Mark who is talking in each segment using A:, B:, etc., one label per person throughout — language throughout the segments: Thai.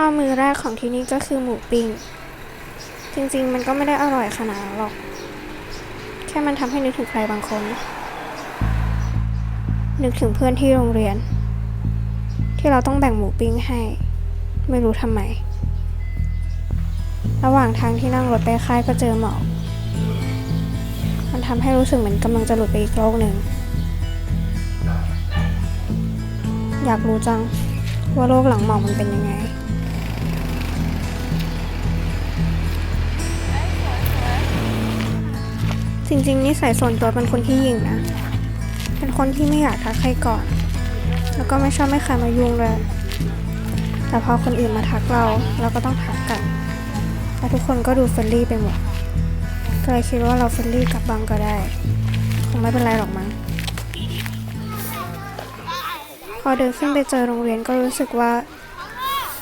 A: ข้าวมือแรกของที่นี่ก็คือหมูปิ้ง จริงๆ มันก็ไม่ได้อร่อยขนาดหรอก แค่มันทำให้นึกถึงใครบางคน นึกถึงเพื่อนที่โรงเรียน ที่เราต้องแบ่งหมูปิ้งให้ ไม่รู้ทำไม ระหว่างทางที่นั่งรถไปค่ายก็เจอหมอกมันทำให้รู้สึกเหมือนกำลังจะหลุดไปอีกโลกหนึ่ง อยากรู้จังว่าโลกหลังหมอกมันเป็นยังไง จริงๆนิสัยส่วนตัวเป็นคนที่ยิงนะ เป็นคนที่ไม่อยากทักใครก่อน แล้วก็ไม่ชอบให้ใครมายุ่งเลย แต่พอคนอื่นมาทักเราเราก็ต้องทักกันและทุกคนก็ดูเฟรนลี่ไปหมดก็เลยคิดว่าเราเฟรนลี่กับบางก็ได้ คงไม่เป็นไรหรอกมั้ง พอเดินขึ้นไปเจอโรงเรียนก็รู้สึกว่า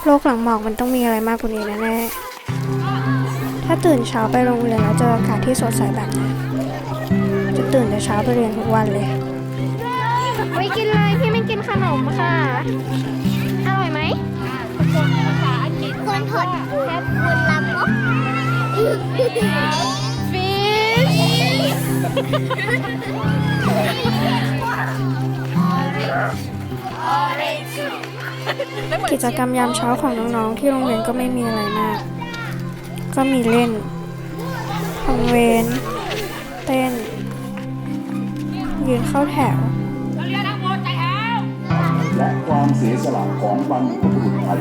A: โลกหลังหมอกมันต้องมีอะไรมากกว่านี้แน่ๆถ้าตื่นเช้าไปโรงเรียนแล้วเจออากาศที่สดใสแบบนี้ ตื่นแต่เช้าไปเรียนทุกวันเลยไม่กินเลยพี่ไม่กินขนมค่ะ อร่อยไหม
B: คนถดแคปคุณลำเนาะ
A: ฟิชกิจกรรมยามเช้าของน้องๆ ที่โรงเรียนก็ไม่มีอะไรมาก ก็มีเล่นทำเวรเต้น ยืนเข้าแถว
C: และความเสียสละของบรรพบุรุษไทย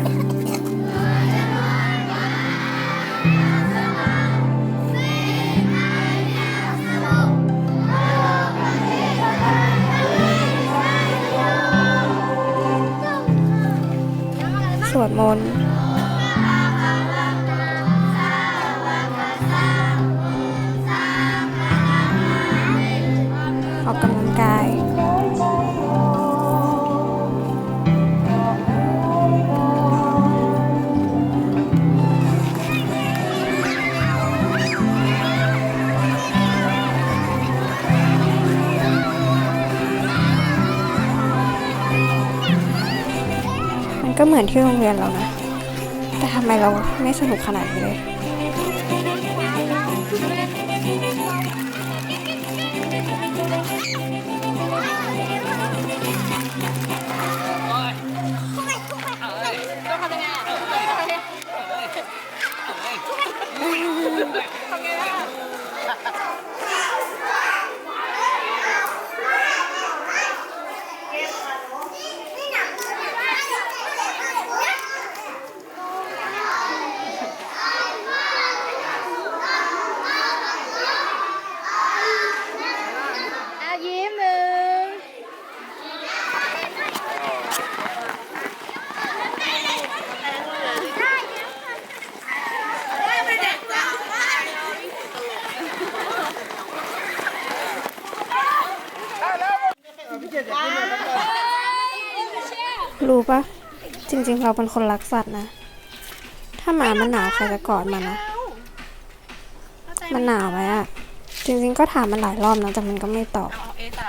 A: สวดมนต์ กาย มันก็เหมือนที่โรงเรียนเรานะ แต่ทำไมเราไม่สนุกขนาดนี้เลย ริงๆเราเป็นคนรักสัตว์นะ ถ้าหมามันหนาวใครจะกอดมันนะมันหนาวไหมอะจริงๆก็ถามมันหลายรอบนะแต่มันก็ไม่ตอบ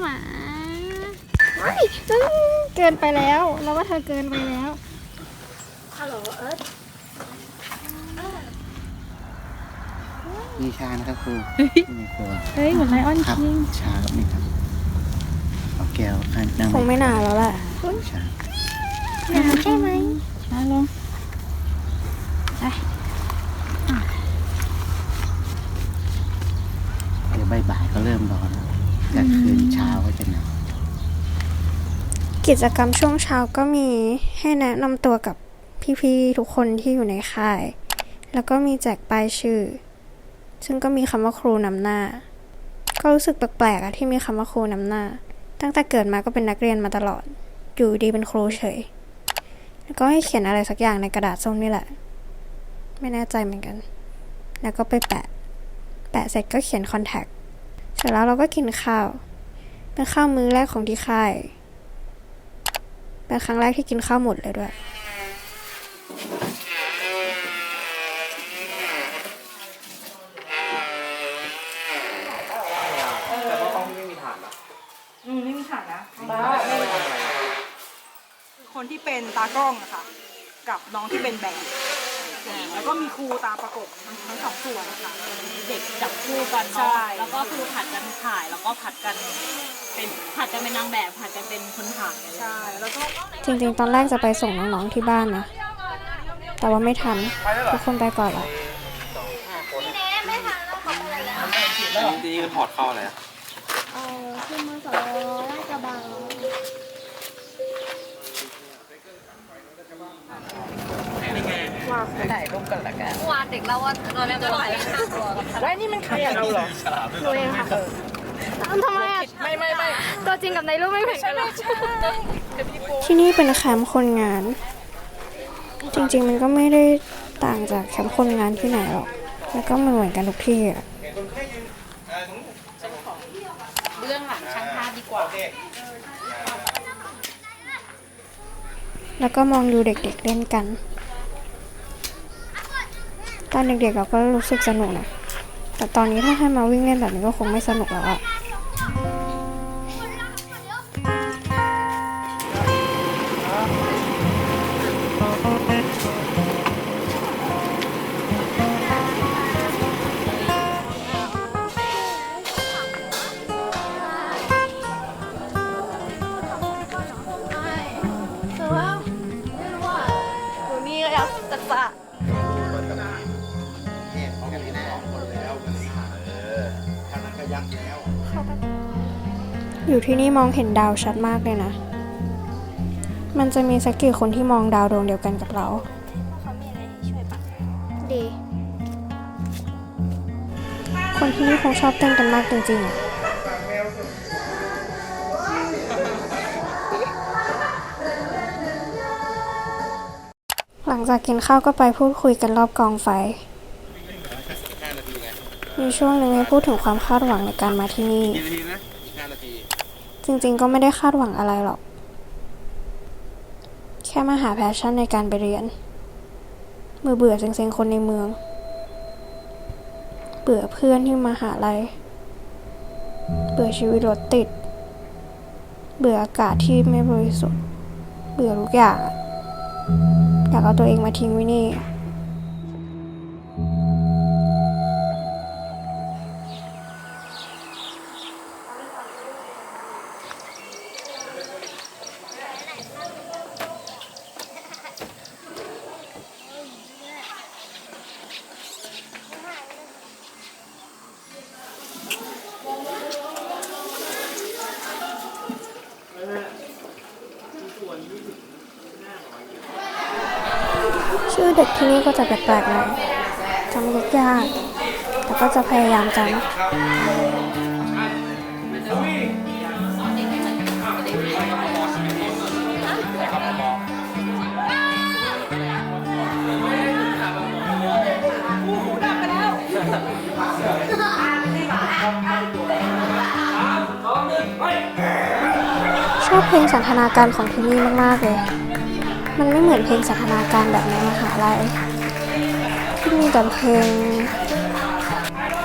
B: หมาเฮ้ยอื้อเกินไปแล้วเราว่าเธอเกินไปแล้ว
D: มีชานะครับครูที่ในครัว
B: เฮ้ยเหมือนไลออน
D: ครับ
B: คิง
D: ชาครับนี่ครับเอาแก้วข้างนั่ง
A: คงไม่นานแล้วแหละ
D: ชา
B: หนาวใช่ไหม
E: มาลง
D: เดี๋ยวบ่ายๆก็เริ่มร้อนแล้วแต่คืนเช้าก็จะหนาว
A: กิจกรรมช่วงเช้าก็มีให้แนะนำตัวกับพี่ๆทุกคนที่อยู่ในค่าย แล้วก็มีแจกป้ายชื่อ ซึ่งก็มีคำว่าครูนำหน้า ก็รู้สึกแปลกๆอะที่มีคำว่าครูนำหน้า ตั้งแต่เกิดมาก็เป็นนักเรียนมาตลอด อยู่ดีเป็นครูเฉย แล้วก็ให้เขียนอะไรสักอย่างในกระดาษส้มนี่แหละ ไม่แน่ใจเหมือนกัน แล้วก็ไปแปะ แปะเสร็จก็เขียนคอนแทคเสร็จแล้วเราก็กินข้าว เป็นข้าวมื้อแรกของที่ค่าย เป็นครั้งแรกที่กินข้าวหมดเลยด้วย
E: อืมไม่มีฐานนะคือคนที่เป็น ตากล้องอะค่ะ กับน้องที่เป็นแบบอ่าแล้วก็มีครูตามประกบทั้งทั้งสองส่วนค่ะ
F: เด็กจับคู่กัน
E: ใช่
F: เนาะแล้วก็คือผัดกันถ่ายแล้วก็ผัดกันเป็นผัดกันเป็นนางแบบผัดกันเป็นคนถ่ายอะไรอย่างเงี้ย
E: ใช่ แล้วก็
A: จริงๆ ตอนแรกจะไปส่งน้องๆที่บ้านนะ แต่ว่าไม่ทัน ทุกคนไปก่อนละ
G: จริงๆคือถอดเข้าอะไรอะ
B: เออขึ้นมาสองน่าจะบาง
F: ด็กเราว่าตอนแรกจะหลายห้าตัว
B: หนูเองค่ะทำไมอะไม่ไม่ไม่ตัวจริงกับในรูปไม่เหมือนกันหรอ
A: ที่นี่เป็นแคมป์คนงาน จริงๆมันก็ไม่ได้ต่างจากแคมป์คนงานที่ไหนหรอกแล้วก็มันเหมือนกันทุกที่อะ
F: เบื้องหลังช่างภาพดีกว่า
A: แล้วก็มองดูเด็กๆเล่นกัน ตอนเด็กๆเราก็รู้สึกสนุกนะ แต่ตอนนี้ถ้าให้มาวิ่งเล่นแบบนี้ก็คงไม่สนุกแล้วอะ
B: อยู่
A: ที่นี่มองเห็นดาวชัดมากเลยนะ มันจะมีสักกี่คนที่มองดาวดวงเดียวกันกับเรา
B: ดี
A: คนที่นี่คงชอบเต้นกันมากจริงๆอะหลังจากกินข้าวก็ไปพูดคุยกันรอบกองไฟ มีช่วงหนึ่งให้พูดถึงความคาดหวังในการมาที่นี่
G: กี่นาทีนะอีกห้านาที
A: จริงๆ ก็ไม่ได้คาดหวังอะไรหรอก แค่มาหาแพชชั่นในการไปเรียนเมื่อเบื่อเซ็งๆ คนในเมือง เบื่อเพื่อนที่มาหาลัย เบื่อชีวิตรถติด เบื่ออากาศที่ไม่บริสุทธิ์ เบื่อทุกอย่างอะอยากเอาตัวเองมาทิ้งไว้นี่ ชื่อเด็กที่นี่ก็จะแปลกๆหน่อยจำยากๆแต่ก็จะพยายามจำชอบเพลงสันทนาการของที่นี่มากๆเลย มันไม่เหมือนเพลงสันทนาการแบบในมหาลัยที่มีแต่เพลง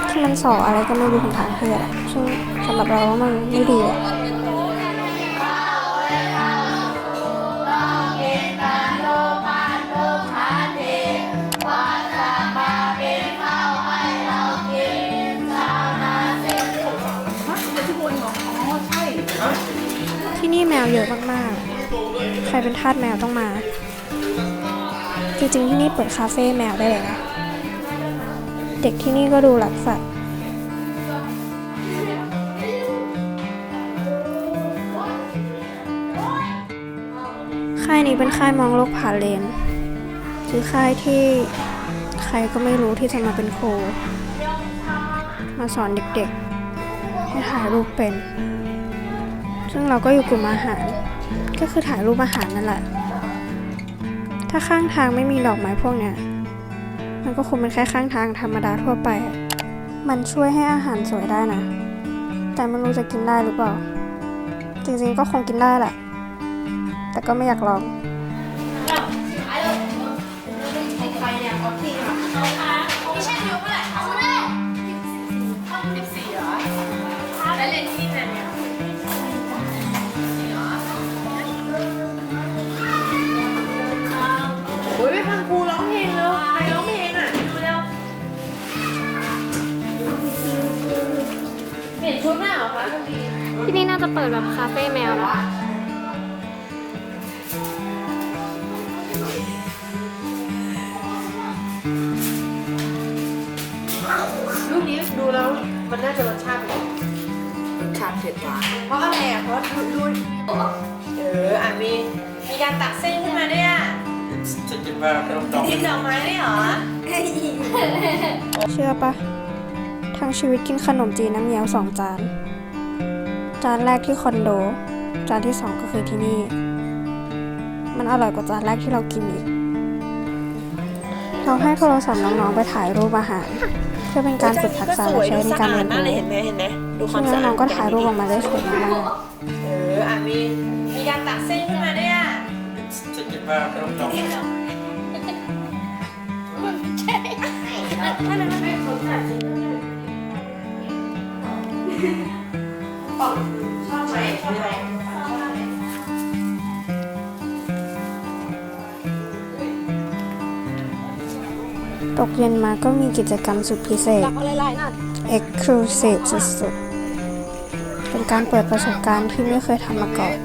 A: ที่มันสออะไรก็ไม่รู้ถึงทางเพศอะซึ่งสำหรับเราว่ามันไม่ดีอะที่นี่แมวเยอะมากๆ ครเป็นทาสแมวต้องมา จริงๆที่นี่เปิดคาเฟ่แมวได้เลยนะ เด็กที่นี่ก็ดูรักสัตว์ค่ายนี้เป็นค่ายมองโลกผ่านเลนคือค่ายที่ใครก็ไม่รู้ที่จะมาเป็นครูมาสอนเด็กๆ ให้ถ่ายรูปเป็น ซึ่งเราก็อยู่กลุ่มอาหาร ก็คือถ่ายรูปอาหารนั่นแหละ ถ้าข้างทางไม่มีดอกไม้พวกเนี้ย มันก็คงเป็นแค่ข้างทางธรรมดาทั่วไป มันช่วยให้อาหารสวยได้นะ แต่ไม่รู้จะกินได้หรือเปล่า จริงๆก็คงกินได้แหละ แต่ก็ไม่อยากลอง
B: ค ที่นี่น่าจะเปิดแบบคาเฟ่แมวแล้ว
E: ลูกนี้ดูแล้วมันน่าจะรสชาติเป็นรสชาติเผ็ดหวานเพราะอะไรอะเพราะดูดูเอออะมีมีการตักเส้นขึ้นมาด้วยอะ
G: จะกินว่าไม่ต้องจอง
E: กินดอกไม้ด้วยเหรอ
A: เชื่อปะ ทั้งชีวิตกินขนมจีนน้ำเงี้ยวสองจาน จานแรกที่คอนโด จานที่สองก็คือที่นี่ มันอร่อยกว่าจานแรกที่เรากินอีก เราให้โทรศัพท์น้องๆไปถ่ายรูปอาหาร เพื่อเป็นการฝึกทักษะและใช้ในการเรียนรู้
E: เห็นไหมเห็นไหมดูควา
A: ซึ่
E: ม
A: ง
E: สะอาด
A: น้องๆก็ถ่ายรูปออกมาได้สวยมาก
E: เอออะมีมีการตักเส้นขึ้นมาด้วยอะ
G: จะกินว่าไม่ต้องจอง
E: ช อบไหมชอบไหม
A: ตกเย็นมาก็มีกิจกรรมสุดพิเศษ Exclusive สุดๆ เป็นการเปิดประสบการณ์ที่ไม่เคยทำมาก่อน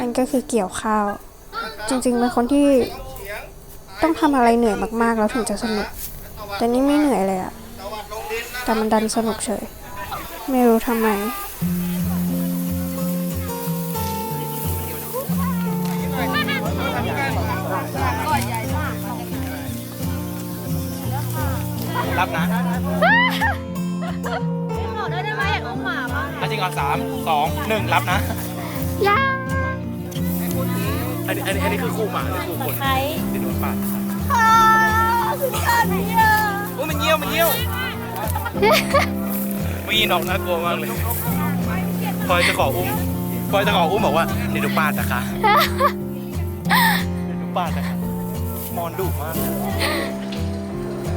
A: นั่นก็คือเกี่ยวข้าว จริงๆ เป็นคนที่ต้องทำอะไรเหนื่อยมากๆ แล้วถึงจะสนุก แต่นี่ไม่เหนื่อยเลยอะแต่มันดันสนุกเฉย ไม่รู้ทำไม
G: รับนะ
B: บอกได้ไหมอยากเอาหมาบ้าง
G: อาจริงก่อนสามสองหนึ่งรับนะ
B: ยัง
G: อันนี้อันนี้อันนี้คือครูหมาหรือครูคนที่โดนปาด
B: สุดยอดเลยอะ
G: โอ้ยมันเยี่ยวมันเยี่ยว มีน้องน่ากลัวมากเลยพลอยจะขออุ้มพลอยจะขออุ้มบอกว่าเดี๋ยวดูปาดนะคะเดี๋ยวดูปาดนะคะมอนดุมาก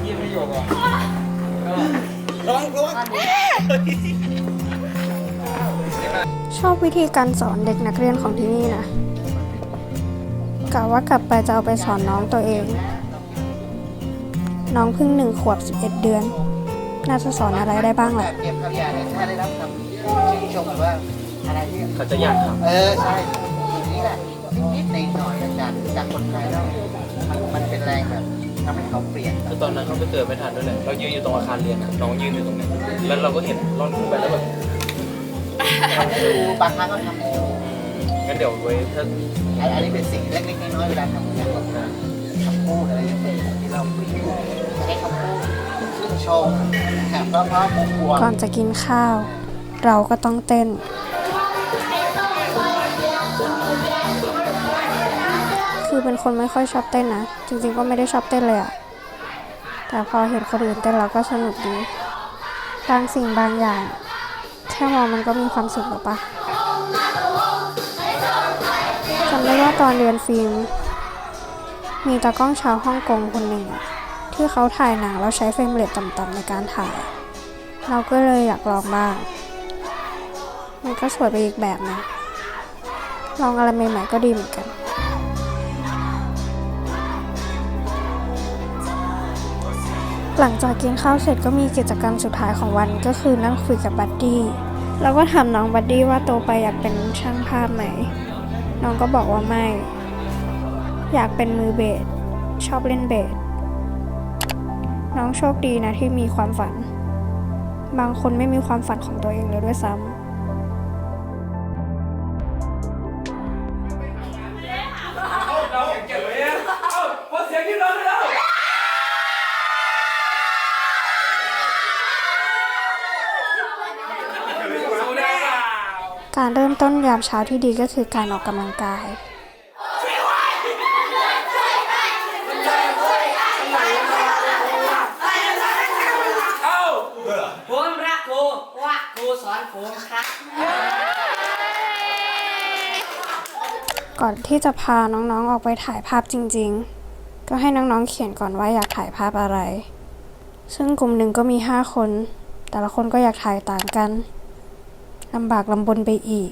G: ยี่ไม่อยู่ก่อนร้องร้อง
A: ชอบวิธีการสอนเด็กนักเรียนของที่นี่นะกะว่ากลับไปจะเอาไปสอนน้องตัวเอง น้องเพิ่งหนึ่งขวบ 11 เดือน น่าจะสอนอะไรได้บ้างแหละ
D: เก็บขยะเนี่ยถ้าได้รับคำชื่นชมว่าอะไรที่
G: เขาจะอยากท
D: เออใช่นี่แหละนิดหน่อยจากจากคนไทยแล้วมันมันเป็นแรงแบบทำให้เขาเปลี่ยนำ
G: คือตอนนั้นเขาไปเกิดไม่ทันด้วยแหละเรายืนอยู่ตรงอาคารเรียนอะน้องยืนอยู่ตรงนั้นแล้วเราก็เห็นร่อนขึ้นไปแล้วแบบ
D: ดูบางครั้งก็ทำให้ดู
G: งั้นเดี๋ยวไว้ถ้า
D: อันอันนี้เป็นสิ่งเล็กๆน้อยๆเวลาทำงานคำพูดอะไรอย่างเงี้ย ชื่นชมนะครับเพราะเพราะมุมบวก
A: ก่อนจะกินข้าว เราก็ต้องเต้น คือเป็นคนไม่ค่อยชอบเต้นนะ จริงๆก็ไม่ได้ชอบเต้นเลยอะแต่พอเห็นคนอื่นเต้นเราก็สนุกดี บางสิ่งบางอย่าง แค่มองมันก็มีความสุขหรอปะจำได้ว่าตอนเรียนฟิล์มมีตากล้องชาวฮ่องกงคนหนึ่งอะ ที่เขาถ่ายหนังแล้วใช้เฟรมเรทต่ำๆในการถ่าย เราก็เลยอยากลองบ้าง มันก็สวยไปอีกแบบนะลองอะไรใหม่ๆก็ดีเหมือนกันหลังจากกินข้าวเสร็จก็มีกิจกรรมสุดท้ายของวันก็คือนั่งคุยกับบัดดี้เราก็ถามน้องบัดดี้ว่าโตไปอยากเป็นช่างภาพไหม น้องก็บอกว่าไม่ อยากเป็นมือเบสชอบเล่นเบส น้องโชคดีนะที่มีความฝัน บางคนไม่มีความฝันของตัวเองเลยด้วยซ้ำการเริ่มต้นยามเช้าที่ดีก็คือการออกกำลังกาย
E: ผมรักครูว่าครูสอนผมครับ
A: ก่อนที่จะพาน้องๆออกไปถ่ายภาพจริง ๆ ก็ให้น้องๆเขียนก่อนว่าอยากถ่ายภาพอะไร ซึ่งกลุ่มหนึ่งก็มี 5 คน แต่ละคนก็อยากถ่ายต่างกันลำบากลำบนไปอีก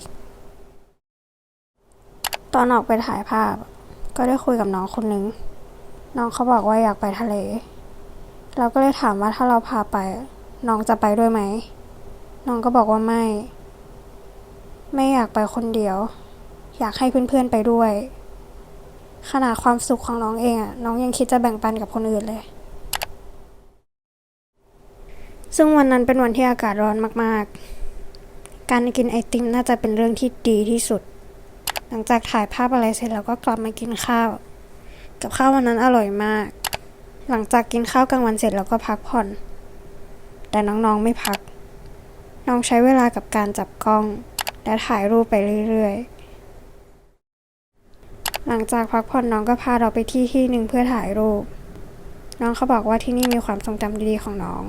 A: ตอนออกไปถ่ายภาพ ก็ได้คุยกับน้องคนหนึ่งน้องเขาบอกว่าอยากไปทะเล เราก็เลยถามว่าถ้าเราพาไป น้องจะไปด้วยไหม น้องก็บอกว่าไม่ ไม่อยากไปคนเดียว อยากให้เพื่อนๆไปด้วย ขนาดความสุขของน้องเองอะน้องยังคิดจะแบ่งปันกับคนอื่นเลย ซึ่งวันนั้นเป็นวันที่อากาศร้อนมากๆ การกินไอติมน่าจะเป็นเรื่องที่ดีที่สุด หลังจากถ่ายภาพอะไรเสร็จเราก็กลับมากินข้าว กับข้าววันนั้นอร่อยมาก หลังจากกินข้าวกลางวันเสร็จเราก็พักผ่อน แต่น้องๆไม่พัก น้องใช้เวลากับการจับกล้อง และถ่ายรูปไปเรื่อยๆ หลังจากพักผ่อนน้องก็พาเราไปที่ที่หนึ่งเพื่อถ่ายรูป น้องเขาบอกว่าที่นี่มีความทรงจำดีๆของน้อง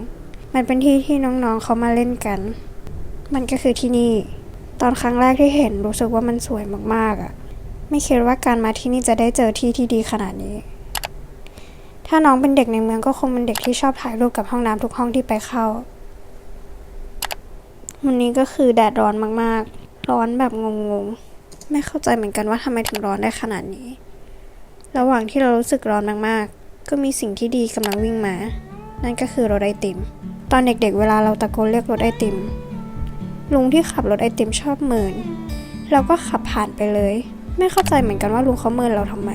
A: มันเป็นที่ที่น้องๆเขามาเล่นกัน มันก็คือที่นี่ ตอนครั้งแรกที่เห็นรู้สึกว่ามันสวยมากๆอะ่ะ ไม่คิดว่าการมาที่นี่จะได้เจอที่ที่ดีขนาดนี้ ถ้าน้องเป็นเด็กในเมืองก็คงเป็นเด็กที่ชอบถ่ายรูปกับห้องน้ำทุกห้องที่ไปเข้า วันนี้ก็คือแดดร้อนมากๆ ร้อนแบบงงๆ ไม่เข้าใจเหมือนกันว่าทำไมถึงร้อนได้ขนาดนี้ ระหว่างที่เรารู้สึกร้อนมากๆ ก็มีสิ่งที่ดีกำลังวิ่งมา นั่นก็คือรถไอติม ตอนเด็กๆ เวลาเราตะโกนเรียกรถไอติม ลุงที่ขับรถไอติมชอบเมินเราก็ขับผ่านไปเลย ไม่เข้าใจเหมือนกันว่าลุงเขาเมินเราทำไม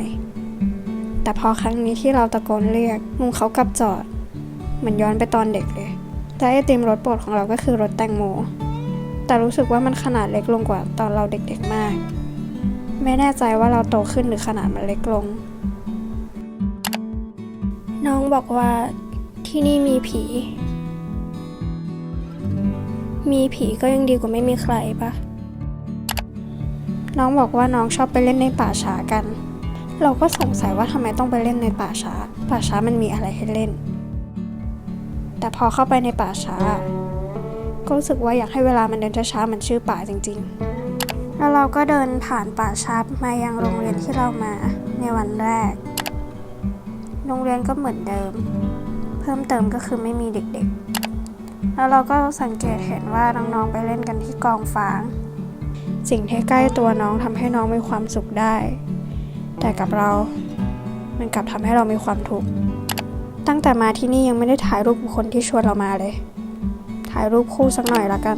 A: แต่พอครั้งนี้ที่เราตะโกนเรียกลุงเขากลับจอด เหมือนย้อนไปตอนเด็กเลยแต่ไอติมรสโปรดของเราก็คือรสแตงโม แต่รู้สึกว่ามันขนาดเล็กลงกว่าตอนเราเด็กๆมาก ไม่แน่ใจว่าเราโตขึ้นหรือขนาดมันเล็กลง น้องบอกว่าที่นี่มีผี มีผีก็ยังดีกว่าไม่มีใครปะน้องบอกว่าน้องชอบไปเล่นในป่าช้ากัน เราก็สงสัยว่าทำไมต้องไปเล่นในป่าช้า ป่าช้ามันมีอะไรให้เล่น แต่พอเข้าไปในป่าช้า ก็รู้สึกว่าอยากให้เวลามันเดินช้าๆเหมือนชื่อป่าจริง ๆ แล้วเราก็เดินผ่านป่าช้ามายังโรงเรียนที่เรามาในวันแรก โรงเรียนก็เหมือนเดิม เพิ่มเติมก็คือไม่มีเด็กๆ แล้วเราก็สังเกตเห็นว่าน้องๆไปเล่นกันที่กองฟาง สิ่งที่ใกล้ตัวน้องทำให้น้องมีความสุขได้ แต่กับเรา มันกลับทำให้เรามีความทุกข์ ตั้งแต่มาที่นี่ยังไม่ได้ถ่ายรูปกับคนที่ชวนเรามาเลย ถ่ายรูปคู่สักหน่อยละกัน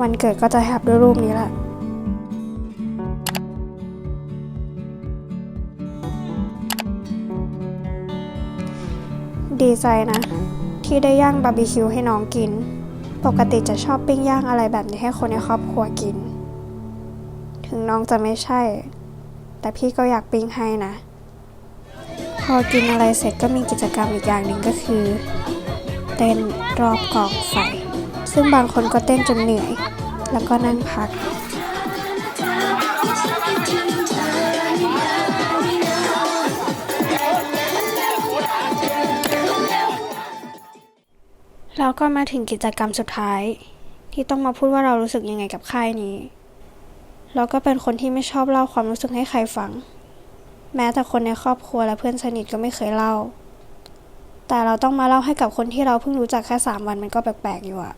A: วันเกิดก็จะแฮปด้วยรูปนี้แหละ ดีใจนะ ที่ได้ย่างบาร์บีคิวให้น้องกิน ปกติจะชอบปิ้งย่างอะไรแบบนี้ให้คนในครอบครัวกิน ถึงน้องจะไม่ใช่ แต่พี่ก็อยากปิ้งให้นะ พอกินอะไรเสร็จก็มีกิจกรรมอีกอย่างหนึ่งก็คือ เต้นรอบกองไฟซึ่งบางคนก็เต้นจนเหนื่อย แล้วก็นั่งพัก แล้วก็มาถึงกิจกรรมสุดท้าย ที่ต้องมาพูดว่าเรารู้สึกยังไงกับค่ายนี้ เราก็เป็นคนที่ไม่ชอบเล่าความรู้สึกให้ใครฟัง แม้แต่คนในครอบครัวและเพื่อนสนิทก็ไม่เคยเล่า แต่เราต้องมาเล่าให้กับคนที่เราเพิ่งรู้จักแค่สามวันมันก็แปลกๆอยู่อะ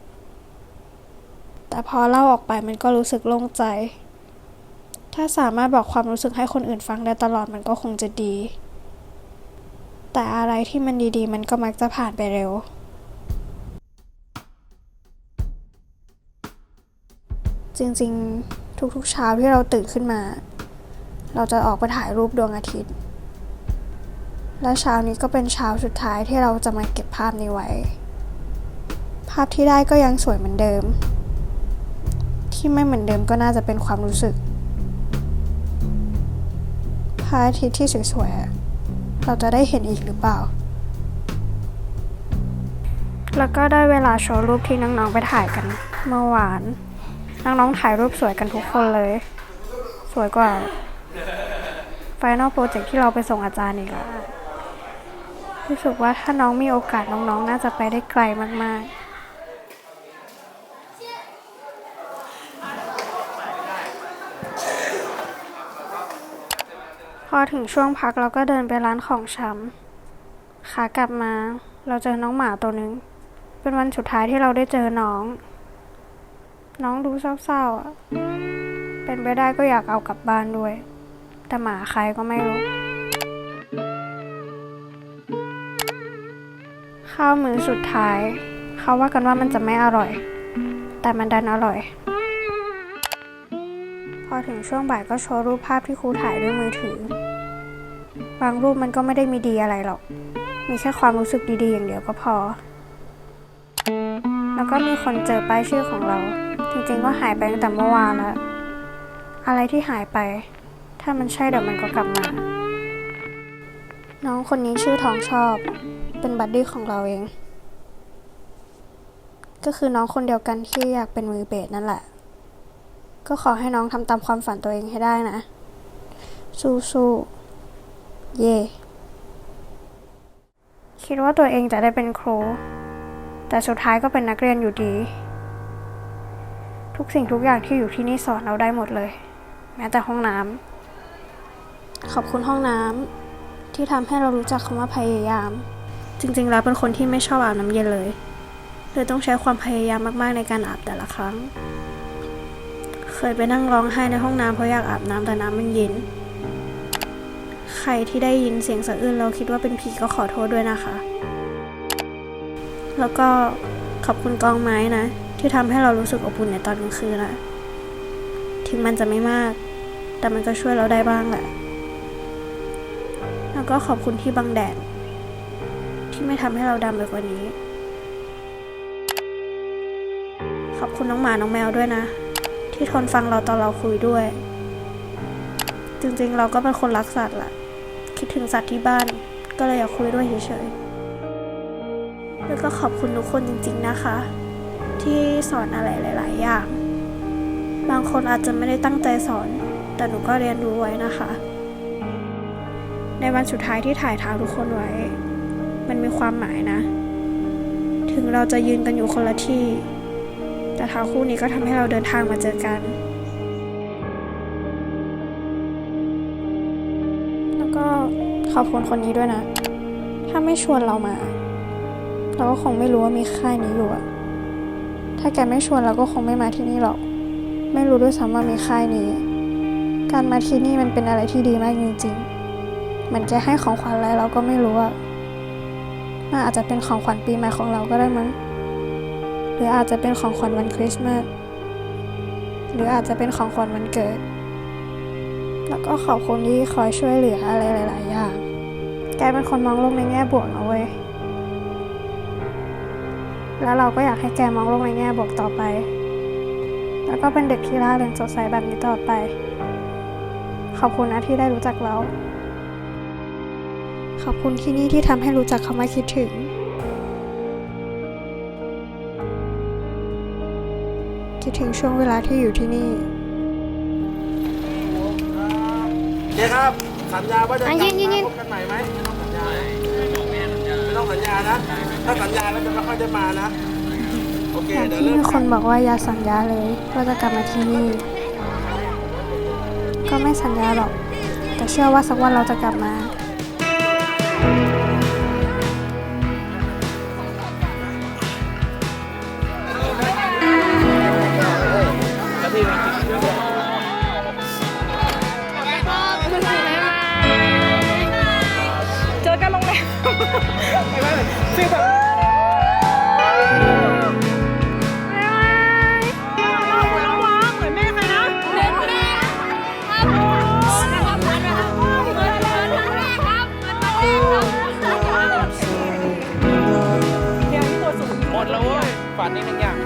A: แต่พอเล่าออกไปมันก็รู้สึกโล่งใจ ถ้าสามารถบอกความรู้สึกให้คนอื่นฟังได้ตลอดมันก็คงจะดี แต่อะไรที่มันดีๆ มันก็มักจะผ่านไปเร็ว จริงๆ ทุกๆเช้าที่เราตื่นขึ้นมา เราจะออกไปถ่ายรูปดวงอาทิตย์ และเช้านี้ก็เป็นเช้าสุดท้ายที่เราจะมาเก็บภาพนี้ไว้ ภาพที่ได้ก็ยังสวยเหมือนเดิม ที่ไม่เหมือนเดิมก็น่าจะเป็นความรู้สึกพระอาทิตย์ที่สวยๆ เราจะได้เห็นอีกหรือเปล่า แล้วก็ได้เวลาโชว์รูปที่น้องๆไปถ่ายกันเมื่อวาน น้องๆถ่ายรูปสวยกันทุกคนเลย สวยกว่า Final Project ที่เราไปส่งอาจารย์อีกอะรู้สึกว่าถ้าน้องมีโอกาสน้องๆ น่าจะไปได้ไกลมากๆพอถึงช่วงพักเราก็เดินไปร้านของชำขากลับมา เราเจอน้องหมาตัวนึง เป็นวันสุดท้ายที่เราได้เจอน้อง น้องดูเศร้าๆอะ เป็นไปได้ก็อยากเอากลับบ้านด้วย แต่หมาใครก็ไม่รู้ ข้าวมื้อสุดท้าย เขาว่ากันว่ามันจะไม่อร่อย แต่มันดันอร่อย พอถึงช่วงบ่ายก็โชว์รูปภาพที่ครูถ่ายด้วยมือถือ บางรูปมันก็ไม่ได้มีดีอะไรหรอก มีแค่ความรู้สึกดีๆอย่างเดียวก็พอ แล้วก็มีคนเจอป้ายชื่อของเรา จริงๆก็หายไปตั้งแต่เมื่อวานแล้ว อะไรที่หายไป ถ้ามันใช่เดี๋ยวมันก็กลับมา น้องคนนี้ชื่อทองชอบ เป็นบัดดี้ของเราเอง ก็คือน้องคนเดียวกันที่อยากเป็นมือเบสนั่นแหละ ก็ขอให้น้องทำตามความฝันตัวเองให้ได้นะ สู้ๆ เย่คิดว่าตัวเองจะได้เป็นครู แต่สุดท้ายก็เป็นนักเรียนอยู่ดี ทุกสิ่งทุกอย่างที่อยู่ที่นี่สอนเราได้หมดเลย แม้แต่ห้องน้ำขอบคุณห้องน้ำที่ทำให้เรารู้จักคำว่าพยายาม จริงๆ แล้วเป็นคนที่ไม่ชอบอาบน้ำเย็นเลยเลยต้องใช้ความพยายามมากๆในการอาบแต่ละครั้ง เคยไปนั่งร้องไห้ในห้องน้ำเพราะอยากอาบน้ำแต่น้ำมันเย็น ใครที่ได้ยินเสียงสะอื้นเราคิดว่าเป็นผีก็ขอโทษด้วยนะคะ แล้วก็ขอบคุณกองไม้นะ ที่ทำให้เรารู้สึกอบอุ่นในตอนกลางคืนนะถึงมันจะไม่มาก แต่มันก็ช่วยเราได้บ้างแหละ แล้วก็ขอบคุณที่บังแดด ที่ไม่ทำให้เราดำไปกว่านี้ ขอบคุณน้องหมาน้องแมวด้วยนะ ที่ทนฟังเราตอนเราคุยด้วย จริงๆเราก็เป็นคนรักสัตว์แหละคิดถึงสัตว์ที่บ้าน ก็เลยอยากคุยด้วยเฉยๆแล้วก็ขอบคุณทุกคนจริง ๆ นะคะ ที่สอนอะไรหลาย ๆ อย่าง บางคนอาจจะไม่ได้ตั้งใจสอน แต่หนูก็เรียนรู้ไว้นะคะ ในวันสุดท้ายที่ถ่ายทางทุกคนไว้ มันมีความหมายนะ ถึงเราจะยืนกันอยู่คนละที่ แต่ท้าคู่นี้ก็ทำให้เราเดินทางมาเจอกัน แล้วก็ขอบคุณคนนี้ด้วยนะ ถ้าไม่ชวนเรามา เราก็คงไม่รู้ว่ามีค่ายนี้อยู่อะ ถ้าแกไม่ชวนเราก็คงไม่มาที่นี่หรอก ไม่รู้ด้วยซ้ำว่ามีค่ายนี้ การมาที่นี่มันเป็นอะไรที่ดีมากจริงๆ มันแกให้ของขวัญอะไรเราก็ไม่รู้อะมันอาจจะเป็นของขวัญปีใหม่ของเราก็ได้มั้ง หรืออาจจะเป็นของขวัญวันคริสต์มาส หรืออาจจะเป็นของขวัญวันเกิด แล้วก็ขอบคุณที่คอยช่วยเหลืออะไรหลาย ๆ อย่าง แกเป็นคนมองโลกในแง่บวกนะเว้ย แล้วเราก็อยากให้แกมองโลกในแง่บวกต่อไป แล้วก็เป็นเด็กที่ร่าเริงสดใสแบบนี้ต่อไป ขอบคุณนะที่ได้รู้จักเรา ขอบคุณที่นี่ที่ทำให้รู้จักคำว่าคิดถึง คิดถึงช่วงเวลาที่อยู่ที่นี่
G: เจ๊ครับ สัญญาว่าจะกลับ
B: อะยืนยืนยื
G: มาพบกันใหม่ไหมไม่ต้องสัญญาไม่ต้องสัญญานะ ถ้าสัญญาแล้วจะไม่ค่อยได้มานะ โอเค
A: อย่าง
G: เดี๋ยว
A: ที่
G: เริ่ม
A: มีคนบอกว่าอย่าสัญญาเลยว่าจะกลับมาที่นี่ ก็ไม่สัญญาหรอก แต่เชื่อว่าสักวันเราจะกลับมา
F: เจอกันโรงแรม
G: อนนิดนึงอย่าง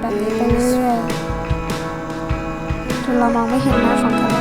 A: แบกมือลาแบบนี้ไปเรื่อยๆจนเรามองไม่เห็นหน้าของเขา